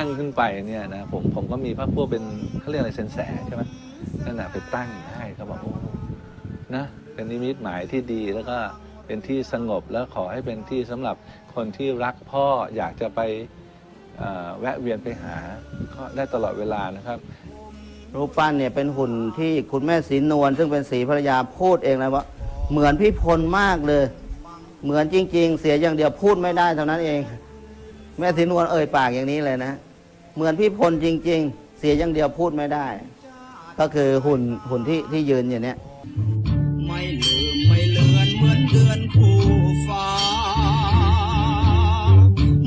ตั้งขึ้นไปเนี่ยนะผมผมก็มีพระพวกเป็นเขาเรียกอะไรเซนแสใช่ไหมนั่นน่ะไปตั้งให้เขาบอกโอ้นะเป็นนิมิตหมายที่ดีแล้วก็เป็นที่สงบแล้วขอให้เป็นที่สำหรับคนที่รักพ่ออยากจะไปแวะเวียนไปหาก็ได้ตลอดเวลานะครับ รูปปั้นเนี่ยเป็นหุ่นที่คุณแม่ศรีนวลซึ่งเป็นศรีภรรยาพูดเองเลยว่า เหมือนพี่พลมากเลย เหมือนจริง ๆ เสียอย่างเดียวพูดไม่ได้เท่านั้นเอง แม่ศรีนวลเอ่ยปากอย่างนี้เลยนะ เหมือนพี่พลจริง ๆ เสียอย่างเดียวพูดไม่ได้ ก็คือหุ่นหุ่นที่ที่ยืนอย่างเนี้ยไม่ลืมไม่เลือนเหมือนเดือนคู่ฟ้า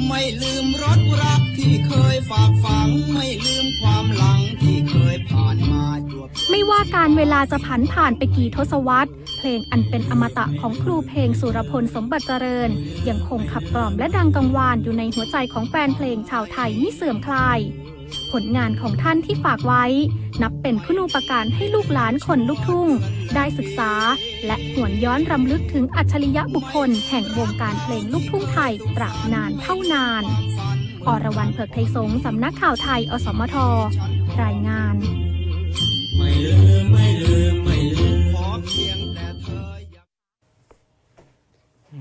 ไม่ลืมรถรักที่เคยฝากฝังไม่ลืม ไม่ว่าการเวลาจะผันผ่านไปกี่ทศวรรษ เพลงอันเป็นอมตะของครูเพลงสุรพลสมบัติเจริญ ยังคงขับกล่อมและดังกังวานอยู่ในหัวใจของแฟนเพลงชาวไทยไม่เสื่อมคลาย ผลงานของท่านที่ฝากไว้ นับเป็นคุณูปการให้ลูกหลานคนลูกทุ่ง ได้ศึกษา และหวนย้อนรำลึกถึงอัจฉริยะบุคคล แห่งวงการเพลงลูกทุ่งไทยตราบนานเท่านานอรวรรณเผือกไทยสงฆ์สำนักข่าวไทย อสมทรายงาน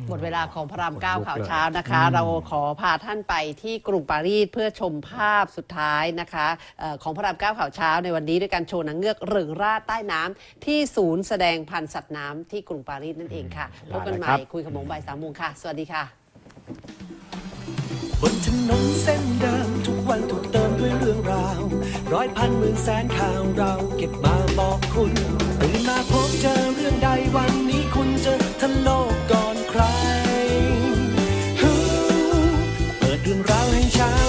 หมดเวลาของพระรามเก้าข่าวเช้านะคะ เราขอพาท่านไปที่กรุงปารีสเพื่อชมภาพสุดท้ายนะคะเออของพระรามเก้าข่าวเช้าในวันนี้ด้วยการโชว์หนังเงือกเริงร่าใต้น้ำที่ศูนย์แสดงพันธุ์สัตว์น้ำที่กรุงปารีสนั่นเองค่ะพบกันใหม่คุยขโมงบ่ายสามโมงค่ะ สวัสดีค่ะบนถนนเส้นเดิมทุกวันถูกเติมด้วยเรื่องราว ร้อยพันหมื่นแสนข่าวเราเก็บมาบอกคุณตื่นมาพบเจอเรื่องใดวันนี้คุณจะถนน ราวให้ฉัา